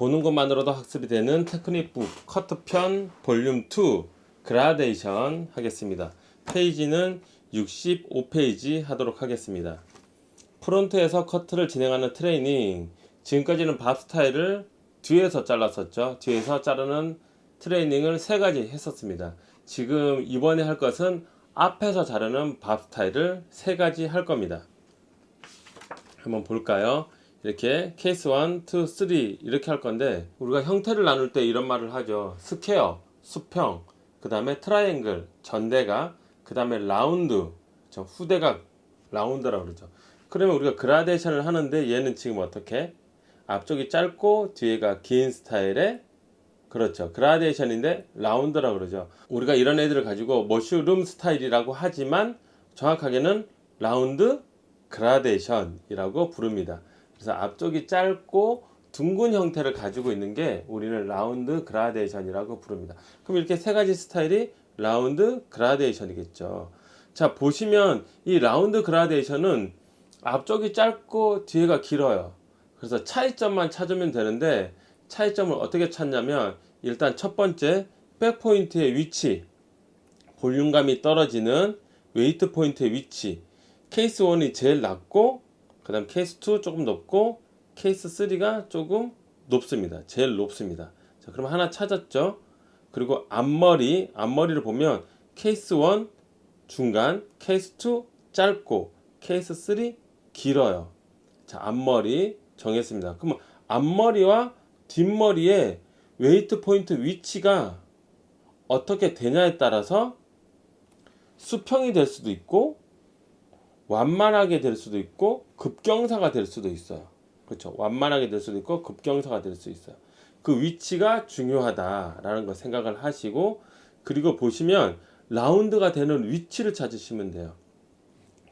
보는 것만으로도 학습이 되는 테크닉북 커트편 볼륨 2 그라데이션 하겠습니다. 페이지는 65페이지 하도록 하겠습니다. 프론트에서 커트를 진행하는 트레이닝 지금까지는 밥 스타일을 뒤에서 잘랐었죠. 뒤에서 자르는 트레이닝을 세 가지 했었습니다. 지금 이번에 할 것은 앞에서 자르는 밥 스타일을 세 가지 할 겁니다. 한번 볼까요? 이렇게 케이스 1, 2, 3 이렇게 할 건데 우리가 형태를 나눌 때 이런 말을 하죠. 스퀘어, 수평, 그 다음에 트라이앵글, 전대각, 그 다음에 라운드, 저 후대각, 라운드라고 그러죠. 그러면 우리가 그라데이션을 하는데 얘는 지금 어떻게? 앞쪽이 짧고 뒤에가 긴 스타일의 그렇죠. 그라데이션인데 라운드라고 그러죠. 우리가 이런 애들을 가지고 머쉬룸 스타일이라고 하지만 정확하게는 라운드 그라데이션이라고 부릅니다. 그래서 앞쪽이 짧고 둥근 형태를 가지고 있는 게 우리는 라운드 그라데이션이라고 부릅니다. 그럼 이렇게 세 가지 스타일이 라운드 그라데이션이겠죠. 자, 보시면 이 라운드 그라데이션은 앞쪽이 짧고 뒤에가 길어요. 그래서 차이점만 찾으면 되는데 차이점을 어떻게 찾냐면 일단 첫 번째 백포인트의 위치 볼륨감이 떨어지는 웨이트 포인트의 위치 케이스 1이 제일 낮고 그 다음 케이스 2 조금 높고 케이스 3가 조금 높습니다. 제일 높습니다. 자 그럼 하나 찾았죠? 그리고 앞머리 앞머리를 보면 케이스 1 중간 케이스 2 짧고 케이스 3 길어요. 자 앞머리 정했습니다. 그럼 앞머리와 뒷머리의 웨이트 포인트 위치가 어떻게 되냐에 따라서 수평이 될 수도 있고 완만하게 될 수도 있고 급경사가 될 수도 있어요. 그렇죠. 완만하게 될 수도 있고 급경사가 될 수 있어요. 그 위치가 중요하다라는 걸 생각을 하시고 그리고 보시면 라운드가 되는 위치를 찾으시면 돼요.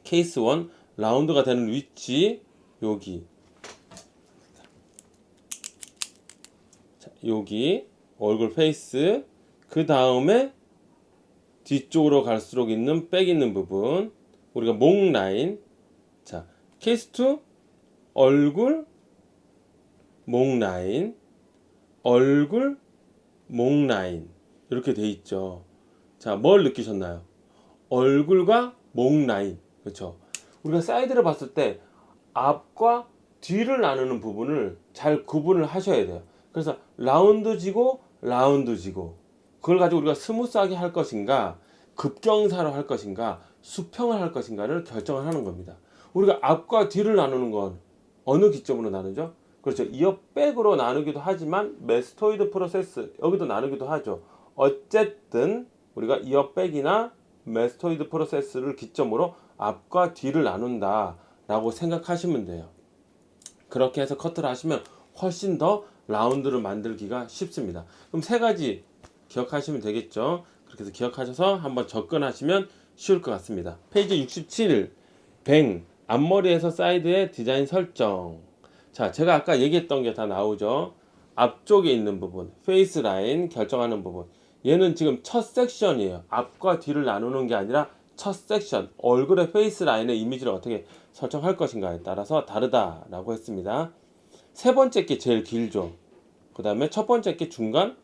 케이스 1 라운드가 되는 위치 여기 자, 여기 얼굴 페이스 그 다음에 뒤쪽으로 갈수록 있는 백 있는 부분 우리가 목 라인. 자 케이스 2 얼굴 목 라인. 얼굴 목 라인. 이렇게 돼 있죠. 자 뭘 느끼셨나요? 얼굴과 목 라인. 그렇죠? 우리가 사이드를 봤을 때 앞과 뒤를 나누는 부분을 잘 구분을 하셔야 돼요. 그래서 라운드지고 라운드지고 그걸 가지고 우리가 스무스하게 할 것인가 급경사로 할 것인가 수평을 할 것인가를 결정을 하는 겁니다. 우리가 앞과 뒤를 나누는 건 어느 기점으로 나누죠? 그렇죠. 이어백으로 나누기도 하지만 메스토이드 프로세스 여기도 나누기도 하죠. 어쨌든 우리가 이어백이나 메스토이드 프로세스를 기점으로 앞과 뒤를 나눈다라고 생각하시면 돼요. 그렇게 해서 커트를 하시면 훨씬 더 라운드를 만들기가 쉽습니다. 그럼 세 가지 기억하시면 되겠죠. 그렇게 해서 기억하셔서 한번 접근하시면 쉬울 것 같습니다. 페이지 67, 뱅, 앞머리에서 사이드의 디자인 설정. 자, 제가 아까 얘기했던 게 다 나오죠. 앞쪽에 있는 부분, 페이스 라인 결정하는 부분. 얘는 지금 첫 섹션이에요. 앞과 뒤를 나누는 게 아니라 첫 섹션, 얼굴의 페이스 라인의 이미지를 어떻게 설정할 것인가에 따라서 다르다라고 했습니다. 세 번째 게 제일 길죠. 그 다음에 첫 번째 게 중간,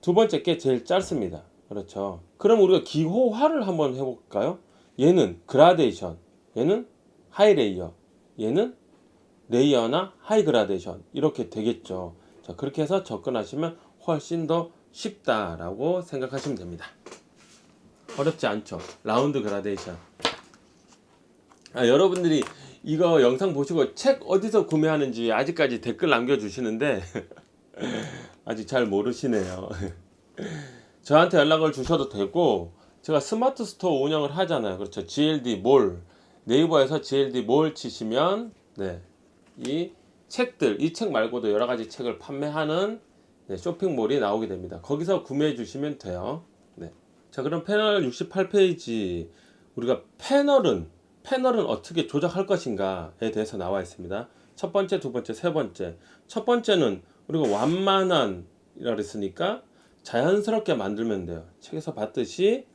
두 번째 게 제일 짧습니다. 그렇죠. 그럼 우리가 기호화를 한번 해볼까요? 얘는 그라데이션, 얘는 하이 레이어, 얘는 레이어나 하이 그라데이션 이렇게 되겠죠. 자 그렇게 해서 접근하시면 훨씬 더 쉽다라고 생각하시면 됩니다. 어렵지 않죠. 라운드 그라데이션. 아, 여러분들이 이거 영상 보시고 책 어디서 구매하는지 아직까지 댓글 남겨주시는데 아직 잘 모르시네요. 저한테 연락을 주셔도 되고 제가 스마트 스토어 운영을 하잖아요. 그렇죠. GLD 몰 네이버에서 GLD 몰 치시면 네. 이 책들 이 책 말고도 여러 가지 책을 판매하는 네, 쇼핑몰이 나오게 됩니다. 거기서 구매해 주시면 돼요. 네. 자, 그럼 패널 68페이지 우리가 패널은 패널은 어떻게 조작할 것인가에 대해서 나와 있습니다. 첫 번째, 두 번째, 세 번째. 첫 번째는 우리가 완만한 이라 그랬으니까 자연스럽게 만들면 돼요. 책에서 봤듯이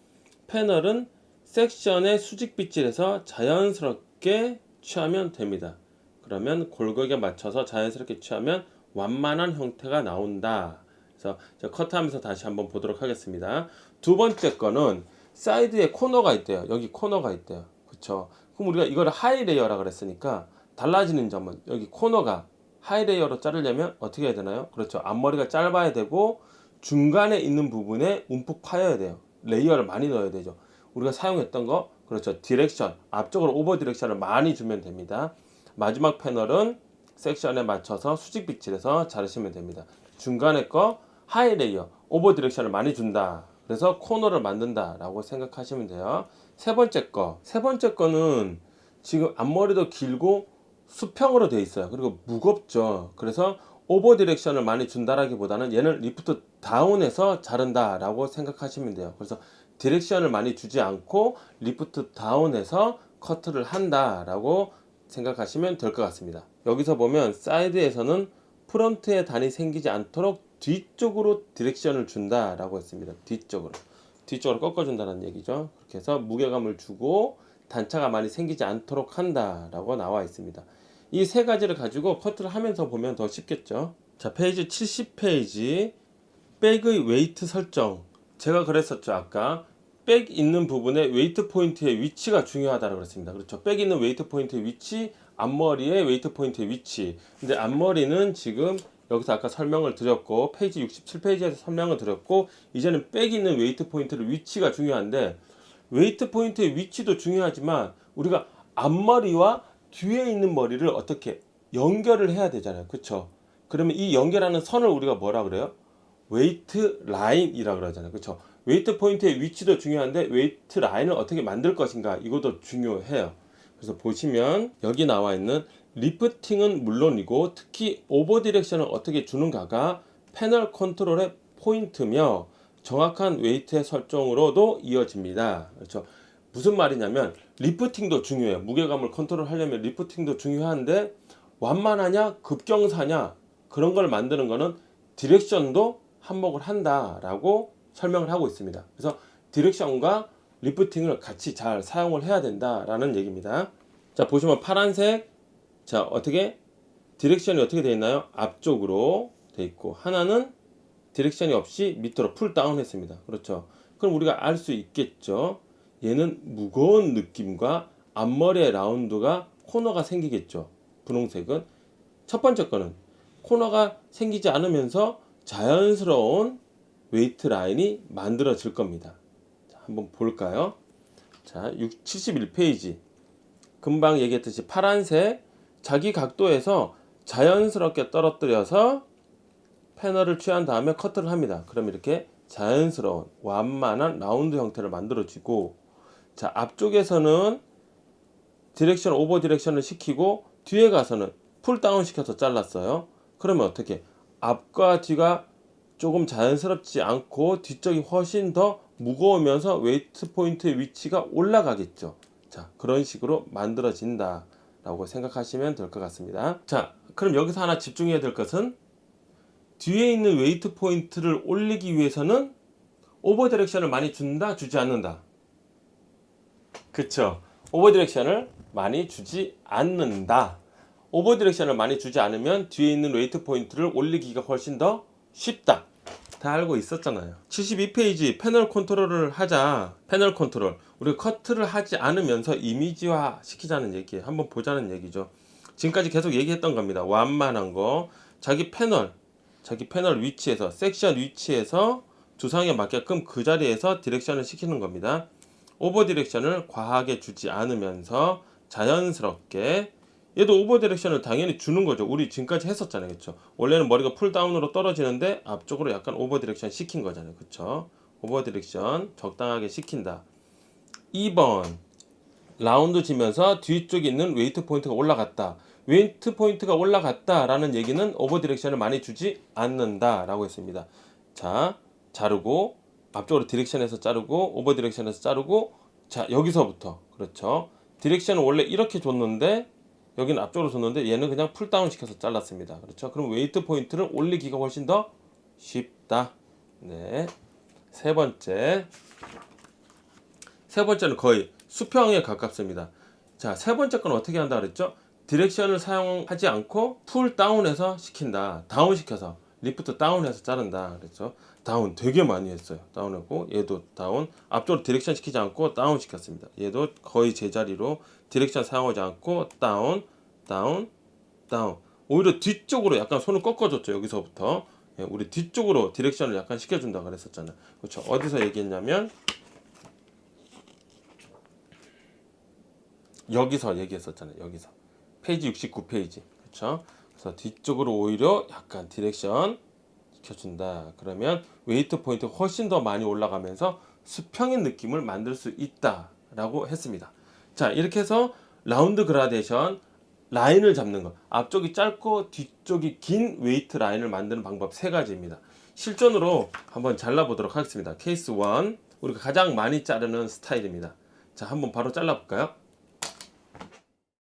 패널은 섹션의 수직 빗질에서 자연스럽게 취하면 됩니다. 그러면 골격에 맞춰서 자연스럽게 취하면 완만한 형태가 나온다. 그래서 저 커트하면서 다시 한번 보도록 하겠습니다. 두 번째 거는 사이드에 코너가 있대요. 여기 코너가 있대요. 그렇죠? 그럼 우리가 이거를 하이 레이어라 그랬으니까 달라지는 점은 여기 코너가 하이 레이어로 자르려면 어떻게 해야 되나요? 그렇죠. 앞머리가 짧아야 되고 중간에 있는 부분에 움푹 파여야 돼요. 레이어를 많이 넣어야 되죠. 우리가 사용했던 거 그렇죠. 디렉션 앞쪽으로 오버 디렉션을 많이 주면 됩니다. 마지막 패널은 섹션에 맞춰서 수직 빗질해서 자르시면 됩니다. 중간에 거 하이 레이어 오버 디렉션을 많이 준다. 그래서 코너를 만든다 라고 생각하시면 돼요. 세 번째 거, 세 번째 거는 지금 앞머리도 길고 수평으로 돼 있어요. 그리고 무겁죠. 그래서 오버 디렉션을 많이 준다라기보다는 얘는 리프트 다운해서 자른다 라고 생각하시면 돼요. 그래서 디렉션을 많이 주지 않고 리프트 다운해서 커트를 한다 라고 생각하시면 될 것 같습니다. 여기서 보면 사이드에서는 프론트에 단이 생기지 않도록 뒤쪽으로 디렉션을 준다 라고 했습니다. 뒤쪽으로. 뒤쪽으로 꺾어준다는 얘기죠. 그렇게 해서 무게감을 주고 단차가 많이 생기지 않도록 한다 라고 나와 있습니다. 이 세 가지를 가지고 커트를 하면서 보면 더 쉽겠죠. 자, 페이지 70페이지 백의 웨이트 설정. 제가 그랬었죠, 아까. 백 있는 부분에 웨이트 포인트의 위치가 중요하다고 그랬습니다. 그렇죠. 백 있는 웨이트 포인트의 위치, 앞머리의 웨이트 포인트의 위치. 근데 앞머리는 지금 여기서 아까 설명을 드렸고 페이지 67페이지에서 설명을 드렸고 이제는 백 있는 웨이트 포인트의 위치가 중요한데 웨이트 포인트의 위치도 중요하지만 우리가 앞머리와 뒤에 있는 머리를 어떻게 연결을 해야 되잖아요. 그렇죠? 그러면 이 연결하는 선을 우리가 뭐라 그래요? 웨이트 라인이라 그러잖아요. 그렇죠? 웨이트 포인트의 위치도 중요한데 웨이트 라인을 어떻게 만들 것인가 이것도 중요해요. 그래서 보시면 여기 나와 있는 리프팅은 물론이고 특히 오버 디렉션을 어떻게 주는가가 패널 컨트롤의 포인트며 정확한 웨이트의 설정으로도 이어집니다. 그렇죠? 무슨 말이냐면 리프팅도 중요해요. 무게감을 컨트롤하려면 리프팅도 중요한데 완만하냐 급경사냐 그런 걸 만드는 거는 디렉션도 한몫을 한다라고 설명을 하고 있습니다. 그래서 디렉션과 리프팅을 같이 잘 사용을 해야 된다라는 얘기입니다. 자 보시면 파란색 자 어떻게 디렉션이 어떻게 되어 있나요? 앞쪽으로 돼 있고 하나는 디렉션이 없이 밑으로 풀 다운 했습니다. 그렇죠. 그럼 우리가 알 수 있겠죠. 얘는 무거운 느낌과 앞머리의 라운드가 코너가 생기겠죠. 분홍색은 첫 번째 거는 코너가 생기지 않으면서 자연스러운 웨이트 라인이 만들어질 겁니다. 자, 한번 볼까요? 자, 6, 71페이지. 금방 얘기했듯이 파란색 자기 각도에서 자연스럽게 떨어뜨려서 패널을 취한 다음에 커트를 합니다. 그럼 이렇게 자연스러운 완만한 라운드 형태를 만들어지고 자 앞쪽에서는 디렉션 오버 디렉션을 시키고 뒤에 가서는 풀 다운 시켜서 잘랐어요. 그러면 어떻게 앞과 뒤가 조금 자연스럽지 않고 뒤쪽이 훨씬 더 무거우면서 웨이트 포인트의 위치가 올라가겠죠. 자 그런 식으로 만들어진다 라고 생각하시면 될 것 같습니다. 자 그럼 여기서 하나 집중해야 될 것은 뒤에 있는 웨이트 포인트를 올리기 위해서는 오버 디렉션을 많이 준다 주지 않는다 그쵸. 오버 디렉션을 많이 주지 않는다. 오버 디렉션을 많이 주지 않으면 뒤에 있는 웨이트 포인트를 올리기가 훨씬 더 쉽다. 다 알고 있었잖아요. 72페이지 패널 컨트롤을 하자. 패널 컨트롤. 우리가 커트를 하지 않으면서 이미지화 시키자는 얘기 한번 보자는 얘기죠. 지금까지 계속 얘기했던 겁니다. 완만한 거. 자기 패널 자기 패널 위치에서 섹션 위치에서 두상에 맞게끔 그 자리에서 디렉션을 시키는 겁니다. 오버 디렉션을 과하게 주지 않으면서 자연스럽게 얘도 오버 디렉션을 당연히 주는 거죠. 우리 지금까지 했었잖아요. 그렇죠? 원래는 머리가 풀 다운으로 떨어지는데 앞쪽으로 약간 오버 디렉션 시킨 거잖아요. 그렇죠? 오버 디렉션 적당하게 시킨다. 2번 라운드 지면서 뒤쪽에 있는 웨이트 포인트가 올라갔다. 웨이트 포인트가 올라갔다라는 얘기는 오버 디렉션을 많이 주지 않는다라고 했습니다. 자, 자르고 앞쪽으로 디렉션에서 자르고 오버 디렉션에서 자르고 자, 여기서부터 그렇죠. 디렉션은 원래 이렇게 줬는데 여기는 앞쪽으로 줬는데 얘는 그냥 풀 다운 시켜서 잘랐습니다. 그렇죠? 그럼 웨이트 포인트를 올리기가 훨씬 더 쉽다. 네. 세 번째. 세 번째는 거의 수평에 가깝습니다. 자, 세 번째 건 어떻게 한다 그랬죠? 디렉션을 사용하지 않고 풀 다운해서 시킨다. 다운 시켜서 리프트 다운해서 자른다. 그랬죠. 다운 되게 많이 했어요. 다운했고 얘도 다운. 앞쪽으로 디렉션 시키지 않고 다운 시켰습니다. 얘도 거의 제자리로 디렉션 사용하지 않고 다운, 다운, 다운. 오히려 뒤쪽으로 약간 손을 꺾어줬죠. 여기서부터. 예, 우리 뒤쪽으로 디렉션을 약간 시켜준다 그랬었잖아요. 그렇죠. 어디서 얘기했냐면 여기서 얘기했었잖아요. 여기서 페이지 69페이지 그렇죠. 그래서 뒤쪽으로 오히려 약간 디렉션 시켜준다. 그러면 웨이트 포인트 훨씬 더 많이 올라가면서 수평인 느낌을 만들 수 있다라고 했습니다. 자 이렇게 해서 라운드 그라데이션 라인을 잡는 것 앞쪽이 짧고 뒤쪽이 긴 웨이트 라인을 만드는 방법 세 가지입니다. 실전으로 한번 잘라보도록 하겠습니다. 케이스 1 우리가 가장 많이 자르는 스타일입니다. 자 한번 바로 잘라볼까요?